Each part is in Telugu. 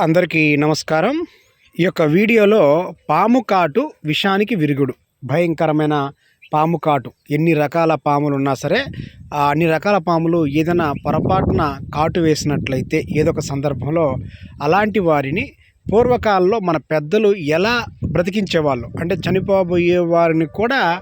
అందరికీ నమస్కారం. ఈ యొక్క వీడియోలో పాము కాటు విషానికి విరుగుడు. భయంకరమైన పాము కాటు. ఎన్ని రకాల పాములు ఉన్నా సరే అన్ని రకాల పాములు ఏదైనా పొరపాటున కాటు వేసినట్లయితే ఏదో సందర్భంలో అలాంటి వారిని పూర్వకాలంలో మన పెద్దలు ఎలా బ్రతికించేవాళ్ళు? అంటే చనిపోబోయే వారిని కూడా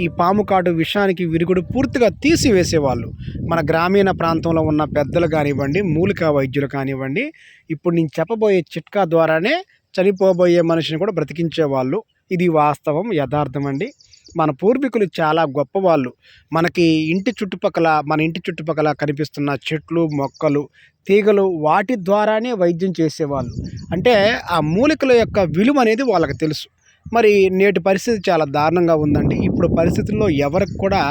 ఈ పాము కాటు విషానికి విరుగుడు పూర్తిగా తీసివేసేవాళ్ళు. మన గ్రామీణ ప్రాంతంలో ఉన్న పెద్దలు కానివ్వండి మూలికా వైద్యులు కానివ్వండి ఇప్పుడు నేను చెప్పబోయే చిట్కా ద్వారానే చనిపోబోయే మనిషిని కూడా బ్రతికించేవాళ్ళు. ఇది వాస్తవం యథార్థం అండి. మన పూర్వీకులు చాలా గొప్పవాళ్ళు. మనకి ఇంటి చుట్టుపక్కల మన ఇంటి చుట్టుపక్కల కనిపిస్తున్న చెట్లు మొక్కలు తీగలు వాటి ద్వారానే వైద్యం చేసేవాళ్ళు. అంటే ఆ మూలికల యొక్క విలువ అనేది వాళ్ళకి తెలుసు. మరి నేటి పరిస్థితి చాలా దారుణంగా ఉందండి. ఇప్పుడు పరిస్థితుల్లో ఎవరికి కూడా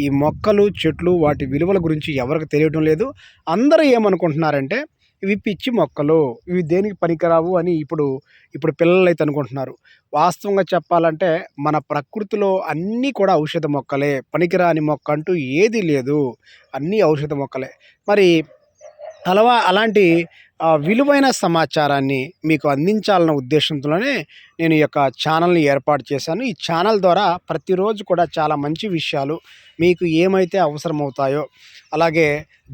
ఈ మొక్కలు చెట్లు వాటి విలువల గురించి ఎవరికి తెలియడం లేదు. అందరూ ఏమనుకుంటున్నారంటే ఇవి పిచ్చి మొక్కలు ఇవి దేనికి పనికిరావు అని ఇప్పుడు ఇప్పుడు పిల్లలు అయితే అనుకుంటున్నారు. వాస్తవంగా చెప్పాలంటే మన ప్రకృతిలో అన్నీ కూడా ఔషధ మొక్కలే. పనికిరాని మొక్క అంటూ ఏది లేదు. అన్నీ ఔషధ మొక్కలే. మరి అలవా అలాంటి విలువైన సమాచారాన్ని మీకు అందించాలన్న ఉద్దేశంతోనే నేను ఈ యొక్క ఛానల్ని ఏర్పాటు చేశాను. ఈ ఛానల్ ద్వారా ప్రతిరోజు కూడా చాలా మంచి విషయాలు మీకు ఏమైతే అవసరమవుతాయో అలాగే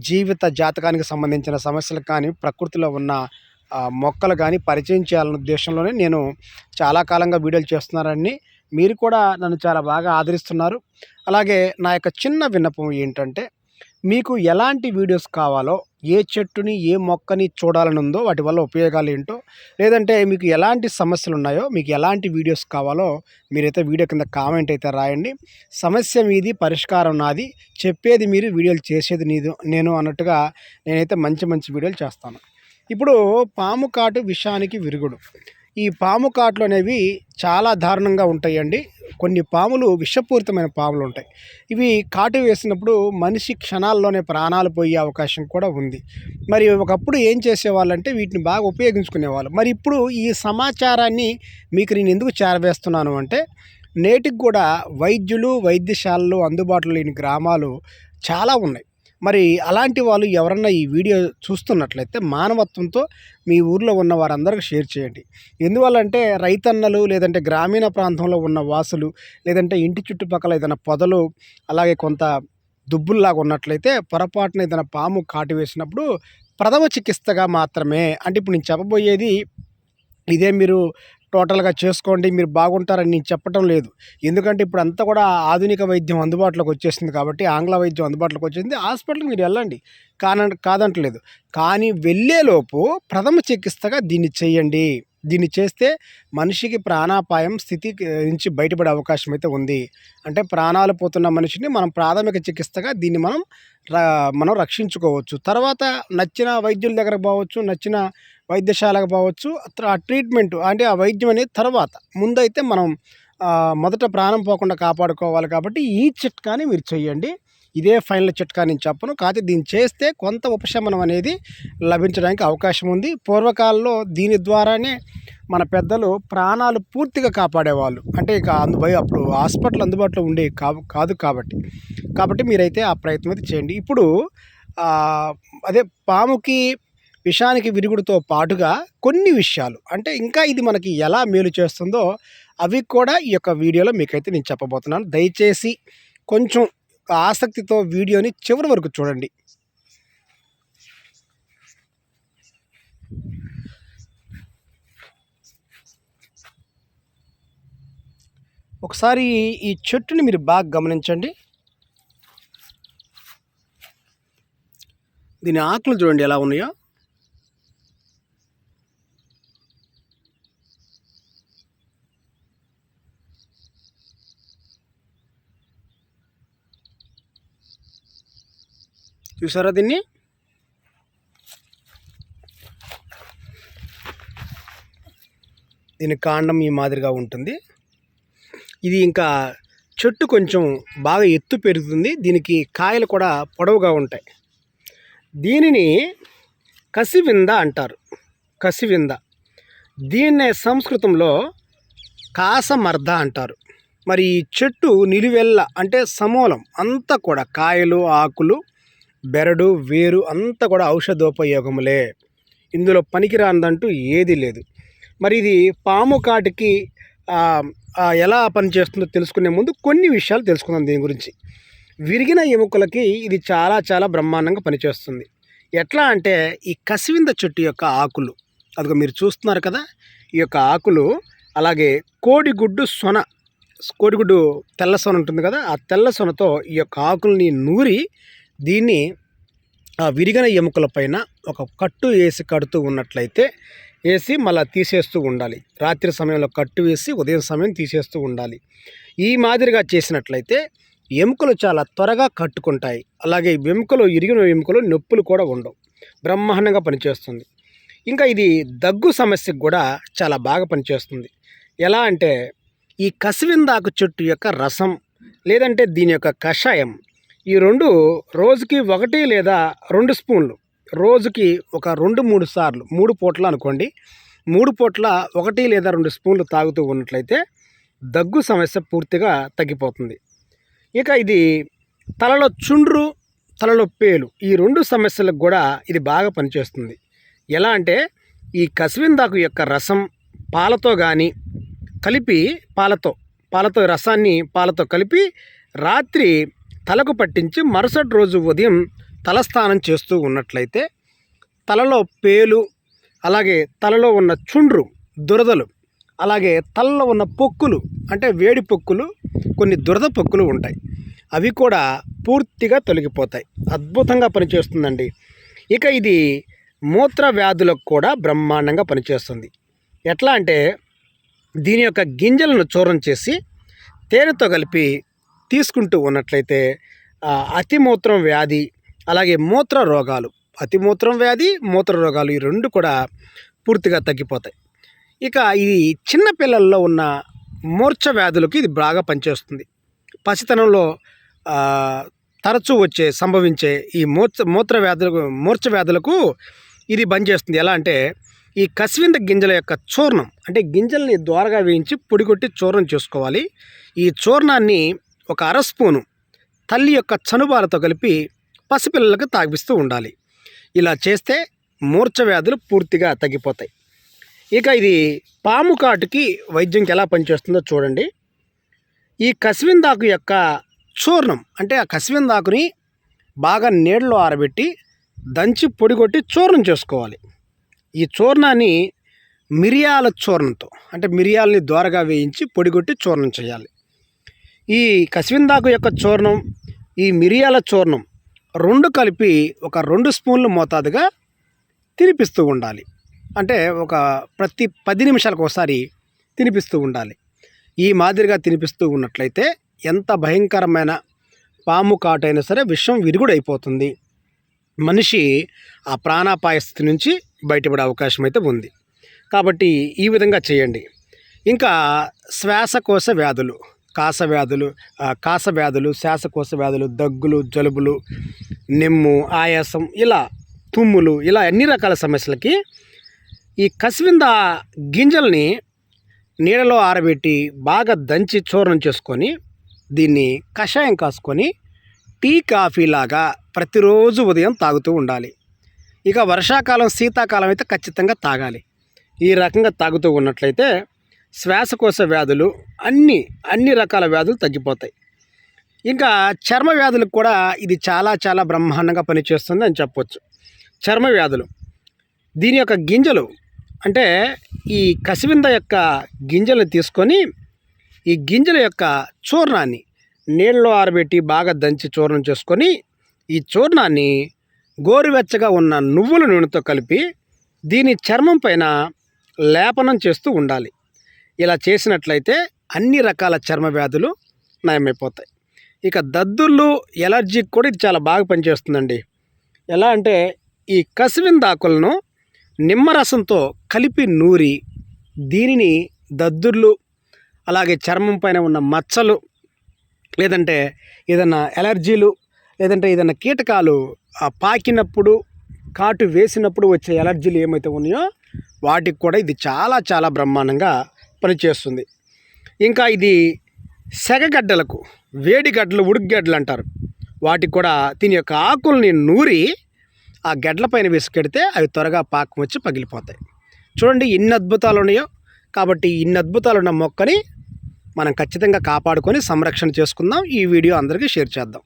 జీవిత జాతకానికి సంబంధించిన సమస్యలు కానీ ప్రకృతిలో ఉన్న మొక్కలు కానీ పరిచయం చేయాలన్న ఉద్దేశంలోనే నేను చాలా కాలంగా వీడియోలు చేస్తున్నారని మీరు కూడా నన్ను చాలా బాగా ఆదరిస్తున్నారు. అలాగే నా యొక్క చిన్న విన్నపం ఏంటంటే మీకు ఎలాంటి వీడియోస్ కావాలో ఏ చెట్టుని ఏ మొక్కని చూడాలని ఉందో వాటి వల్ల ఉపయోగాలు ఏంటో లేదంటే మీకు ఎలాంటి సమస్యలు ఉన్నాయో మీకు ఎలాంటి వీడియోస్ కావాలో మీరైతే వీడియో కింద కామెంట్ అయితే రాయండి. సమస్య మీది పరిష్కారం నాది చెప్పేది మీరు వీడియోలు చేసేది నీదు నేను అన్నట్టుగా నేనైతే మంచి మంచి వీడియోలు చేస్తాను. ఇప్పుడు పాము కాటు విషానికి విరుగుడు. ఈ పాము కాట్లు అనేవి చాలా దారుణంగా ఉంటాయండి. కొన్ని పాములు విషపూరితమైన పాములు ఉంటాయి. ఇవి కాటు వేసినప్పుడు మనిషి క్షణాల్లోనే ప్రాణాలు పోయే అవకాశం కూడా ఉంది. మరి ఒకప్పుడు ఏం చేసేవాళ్ళంటే వీటిని బాగా ఉపయోగించుకునేవాళ్ళు. మరి ఇప్పుడు ఈ సమాచారాన్ని మీకు నేను ఎందుకు చేరవేస్తున్నాను అంటే నేటికి కూడా వైద్యులు వైద్యశాలలు అందుబాటులో లేని గ్రామాలు చాలా ఉన్నాయి. మరి అలాంటి వాళ్ళు ఎవరన్నా ఈ వీడియో చూస్తున్నట్లయితే మానవత్వంతో మీ ఊర్లో ఉన్న వారందరికీ షేర్ చేయండి. ఎందువల్లంటే రైతన్నలు లేదంటే గ్రామీణ ప్రాంతంలో ఉన్న వాసులు లేదంటే ఇంటి చుట్టుపక్కల ఏదైనా పొదలు అలాగే కొంత దుబ్బుల్లాగా ఉన్నట్లయితే పొరపాటున ఏదైనా పాము కాటు వేసినప్పుడు ప్రథమ చికిత్సగా మాత్రమే. అంటే ఇప్పుడు నేను చెప్పబోయేది ఇదే మీరు టోటల్గా చేసుకోండి మీరు బాగుంటారని నేను చెప్పటం లేదు. ఎందుకంటే ఇప్పుడు అంతా కూడా ఆధునిక వైద్యం అందుబాటులోకి వచ్చేసింది కాబట్టి ఆంగ్ల వైద్యం అందుబాటులోకి వచ్చింది. హాస్పిటల్కి మీరు వెళ్ళండి. కాన కాదంటలేదు. కానీ వెళ్ళేలోపు ప్రథమ చికిత్సగా దీన్ని చేయండి. దీన్ని చేస్తే మనిషికి ప్రాణాపాయం స్థితి నుంచి బయటపడే అవకాశం అయితే ఉంది. అంటే ప్రాణాలు పోతున్న మనిషిని మనం ప్రాథమిక చికిత్సగా దీన్ని మనం మనం రక్షించుకోవచ్చు. తర్వాత నచ్చిన వైద్యుల దగ్గర పోవచ్చు నచ్చిన వైద్యశాలకు పోవచ్చు. ఆ ట్రీట్మెంట్ అంటే ఆ వైద్యం అనేది తర్వాత. ముందైతే మనం మొదట ప్రాణం పోకుండా కాపాడుకోవాలి కాబట్టి ఈ చిట్కాని మీరు చేయండి ఇదే ఫైనల్ చిట్కా నేను చెప్పను. కాకపోతే దీన్ని చేస్తే కొంత ఉపశమనం అనేది లభించడానికి అవకాశం ఉంది. పూర్వకాలంలో దీని ద్వారానే మన పెద్దలు ప్రాణాలు పూర్తిగా కాపాడేవాళ్ళు. అంటే ఇక అందుబై అప్పుడు హాస్పిటల్ అందుబాటులో ఉండే కా- కాదు కాబట్టి. కాబట్టి మీరైతే ఆ ప్రయత్నం అయితే చేయండి. ఇప్పుడు అదే పాముకి విషానికి విరుగుడుతో పాటుగా కొన్ని విషయాలు. అంటే ఇంకా ఇది మనకి ఎలా మేలు చేస్తుందో అవి కూడా ఈ యొక్క వీడియోలో మీకైతే నేను చెప్పబోతున్నాను. దయచేసి కొంచెం ఆసక్తితో వీడియోని చివరి వరకు చూడండి. ఒకసారి ఈ చెట్టుని మీరు బాగా గమనించండి. దీని ఆకులు చూడండి ఎలా ఉన్నాయో. చూసారా దీన్ని? దీని కాండం ఈ మాదిరిగా ఉంటుంది. ఇది ఇంకా చెట్టు కొంచెం బాగా ఎత్తు పెరుగుతుంది. దీనికి కాయలు కూడా పొడవుగా ఉంటాయి. దీనిని కసివింద అంటారు. కసివింద. దీన్నే సంస్కృతంలో కాసమర్ధ అంటారు. మరి ఈ చెట్టు నిలువెల్ల అంటే సమూలం. అంతా కూడా కాయలు ఆకులు బెరడు వేరు అంతా కూడా ఔషధోపయోగములే. ఇందులో పనికిరానిదంటూ ఏది లేదు. మరి ఇది పాము కాటికి ఎలా పనిచేస్తుందో తెలుసుకునే ముందు కొన్ని విషయాలు తెలుసుకుందాం దీని గురించి. విరిగిన ఎముకలకి ఇది చాలా చాలా బ్రహ్మాండంగా పనిచేస్తుంది. ఎట్లా అంటే ఈ కసివింద చెట్టు యొక్క ఆకులు అదిగో మీరు చూస్తున్నారు కదా ఈ యొక్క ఆకులు అలాగే కోడిగుడ్డు సొన కోడిగుడ్డు తెల్ల సొన ఉంటుంది కదా ఆ తెల్ల సొనతో ఈ యొక్క ఆకుల్ని నూరి దీన్ని ఆ విరిగిన ఎముకల పైన ఒక కట్టు వేసి కడుతూ ఉన్నట్లయితే వేసి మళ్ళీ తీసేస్తూ ఉండాలి. రాత్రి సమయంలో కట్టు వేసి ఉదయం సమయం తీసేస్తూ ఉండాలి. ఈ మాదిరిగా చేసినట్లయితే ఎముకలు చాలా త్వరగా కట్టుకుంటాయి. అలాగే ఎముకలు ఇరిగిన ఎముకలు నొప్పులు కూడా ఉండవు. బ్రహ్మాండంగా పనిచేస్తుంది. ఇంకా ఇది దగ్గు సమస్యకు కూడా చాలా బాగా పనిచేస్తుంది. ఎలా అంటే ఈ కసివిందాకు చెట్టు యొక్క రసం లేదంటే దీని యొక్క కషాయం ఈ రెండు రోజుకి ఒకటి లేదా రెండు స్పూన్లు. రోజుకి ఒక రెండు మూడు సార్లు మూడు పూట్ల అనుకోండి. మూడు పూట్ల ఒకటి లేదా రెండు స్పూన్లు తాగుతూ ఉన్నట్లయితే దగ్గు సమస్య పూర్తిగా తగ్గిపోతుంది. ఇక ఇది తలలో చుండ్రు తలలో పేలు ఈ రెండు సమస్యలకు కూడా ఇది బాగా పనిచేస్తుంది. ఎలా అంటే ఈ కసివిందాకు యొక్క రసం పాలతో కానీ కలిపి పాలతో పాలతో రసాన్ని పాలతో కలిపి రాత్రి తలకు పట్టించి మరుసటి రోజు ఉదయం తలస్నానం చేస్తూ ఉన్నట్లయితే తలలో పేలు అలాగే తలలో ఉన్న చుండ్రు దురదలు అలాగే తలలో ఉన్న పొక్కులు అంటే వేడి పొక్కులు కొన్ని దురద పొక్కులు ఉంటాయి. అవి కూడా పూర్తిగా తొలగిపోతాయి. అద్భుతంగా పనిచేస్తుందండి. ఇక ఇది మూత్ర వ్యాధులకు కూడా బ్రహ్మాండంగా పనిచేస్తుంది. ఎట్లా అంటే దీని యొక్క గింజలను చూరం చేసి తేనెతో కలిపి తీసుకుంటూ ఉన్నట్లయితే అతిమూత్రం వ్యాధి అలాగే మూత్ర రోగాలు. అతిమూత్రం వ్యాధి మూత్ర రోగాలు ఈ రెండు కూడా పూర్తిగా తగ్గిపోతాయి. ఇక ఇది చిన్న పిల్లల్లో ఉన్న మూర్ఛ వ్యాధులకు ఇది బాగా పనిచేస్తుంది. పసితనంలో తరచూ వచ్చే సంభవించే ఈ మూత్ర మూత్ర వ్యాధులకు మూర్ఛ వ్యాధులకు ఇది పనిచేస్తుంది ఎలా అంటే ఈ కసివింద గింజల యొక్క చూర్ణం అంటే గింజల్ని ద్వారగా వేయించి పొడిగొట్టి చూర్ణం చేసుకోవాలి. ఈ చూర్ణాన్ని ఒక అర స్పూను తల్లి యొక్క చనుబాలతో కలిపి పసిపిల్లలకు తాగిస్తూ ఉండాలి. ఇలా చేస్తే మూర్ఛ వ్యాధులు పూర్తిగా తగ్గిపోతాయి. ఇక ఇది పాము కాటుకి వైద్యంకి ఎలా పనిచేస్తుందో చూడండి. ఈ కసివిందాకు యొక్క చూర్ణం అంటే ఆ కసివిందాకుని బాగా నీళ్ళలో ఆరబెట్టి దంచి పొడిగొట్టి చూర్ణం చేసుకోవాలి. ఈ చూర్ణాన్ని మిరియాల చూర్ణంతో అంటే మిరియాలని దోరగా వేయించి పొడిగొట్టి చూర్ణం చేయాలి. ఈ కసివిందాకు యొక్క చూర్ణం ఈ మిరియాల చూర్ణం రెండు కలిపి ఒక రెండు స్పూన్లు మోతాదుగా తినిపిస్తూ ఉండాలి. అంటే ఒక ప్రతి పది నిమిషాలకు ఒకసారి తినిపిస్తూ ఉండాలి. ఈ మాదిరిగా తినిపిస్తూ ఉన్నట్లయితే ఎంత భయంకరమైన పాము కాటైనా సరే విషం విరుగుడైపోతుంది. మనిషి ఆ ప్రాణాపాయ స్థితి నుంచి బయటపడే అవకాశం అయితే ఉంది. కాబట్టి ఈ విధంగా చేయండి. ఇంకా శ్వాసకోశ వ్యాధులు కాస వ్యాధులు కాస వ్యాధులు శ్వాసకోశ వ్యాధులు దగ్గులు జలుబులు నిమ్ము ఆయాసం ఇలా తుమ్ములు ఇలా అన్ని రకాల సమస్యలకి ఈ కసివింద గింజల్ని నీడలో ఆరబెట్టి బాగా దంచి చూర్ణం చేసుకొని దీన్ని కషాయం కాసుకొని టీ కాఫీ లాగా ప్రతిరోజు ఉదయం తాగుతూ ఉండాలి. ఇక వర్షాకాలం శీతాకాలం అయితే ఖచ్చితంగా తాగాలి. ఈ రకంగా తాగుతూ ఉన్నట్లయితే శ్వాసకోశ వ్యాధులు అన్ని అన్ని రకాల వ్యాధులు తగ్గిపోతాయి. ఇంకా చర్మ వ్యాధులకు కూడా ఇది చాలా చాలా బ్రహ్మాండంగా పనిచేస్తుంది అని చెప్పవచ్చు చర్మ వ్యాధులు. దీని యొక్క గింజలు అంటే ఈ కసివింద యొక్క గింజలను తీసుకొని ఈ గింజల యొక్క చూర్ణాన్ని నీళ్ళలో ఆరబెట్టి బాగా దంచి చూర్ణం చేసుకొని ఈ చూర్ణాన్ని గోరువెచ్చగా ఉన్న నువ్వుల నూనెతో కలిపి దీని చర్మం పైన లేపనం చేస్తూ ఉండాలి. ఇలా చేసినట్లయితే అన్ని రకాల చర్మ వ్యాధులు నయమైపోతాయి. ఇక దద్దుర్లు ఎలర్జీకి కూడా ఇది చాలా బాగా పనిచేస్తుందండి. ఎలా అంటే ఈ కసివిందాకులను నిమ్మరసంతో కలిపి నూరి దీనిని దద్దుర్లు అలాగే చర్మం పైన ఉన్న మచ్చలు లేదంటే ఏదన్నా ఎలర్జీలు లేదంటే ఏదైనా కీటకాలు ఆ, పాకినప్పుడు కాటు వేసినప్పుడు వచ్చే ఎలర్జీలు ఏమైతే ఉన్నాయో వాటికి కూడా ఇది చాలా చాలా బ్రహ్మాండంగా పనిచేస్తుంది. ఇంకా ఇది సెగగడ్డలకు వేడి గడ్డలు ఉడుకుగడ్డలు అంటారు. వాటికి కూడా దీని యొక్క ఆకుల్ని నూరి ఆ గడ్డలపైన విసుకెడితే అవి త్వరగా పాకం వచ్చి పగిలిపోతాయి. చూడండి ఎన్ని అద్భుతాలు ఉన్నాయో. కాబట్టి ఇన్ని అద్భుతాలు ఉన్న మొక్కని మనం ఖచ్చితంగా కాపాడుకొని సంరక్షణ చేసుకుందాం. ఈ వీడియో అందరికీ షేర్ చేద్దాం.